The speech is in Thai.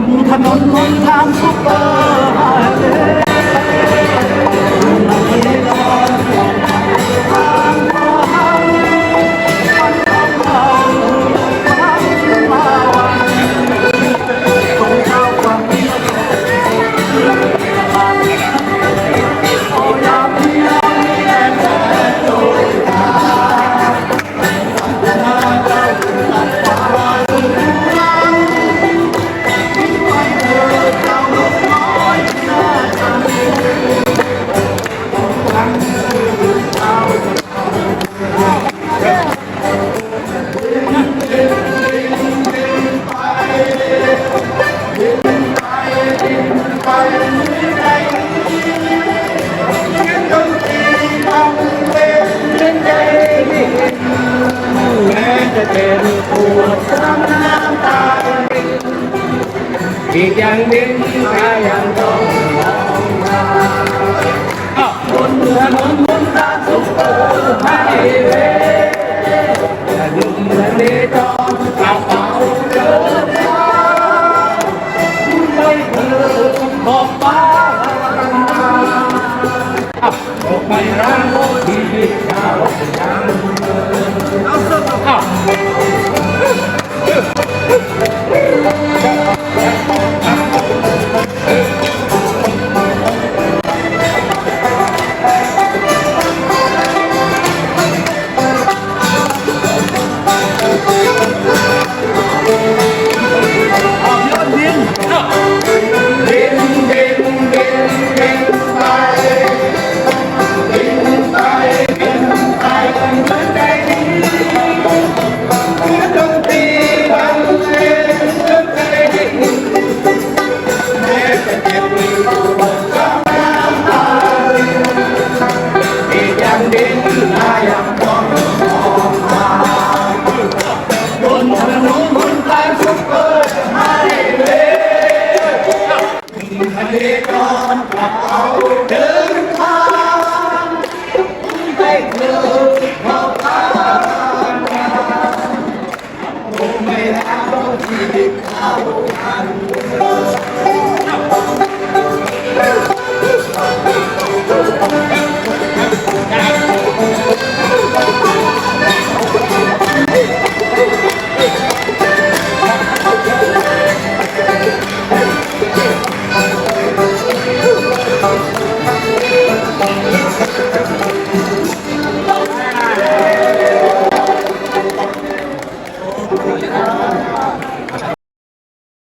นถนนหนทางซุปเปอร์ไฮเวย์ไม่รอทางขอให้มันต้องเราฟังมาวันตรงเท้าความเดียะเป็นปวดช้ำน้ำตาเป็นอีกอย่างหนึ่งายังต้องมองมาบนเรือมนบนตาสุกเปอให้เวแต่หนุ่มทะเลจอมกระเป๋าเดินทางม่เพื่อขอบฟ้าตกไม่รัก ลิกรกับเอาถึนทางไม่เคยเข้าตาคงไม่แล้วที่เขาทัน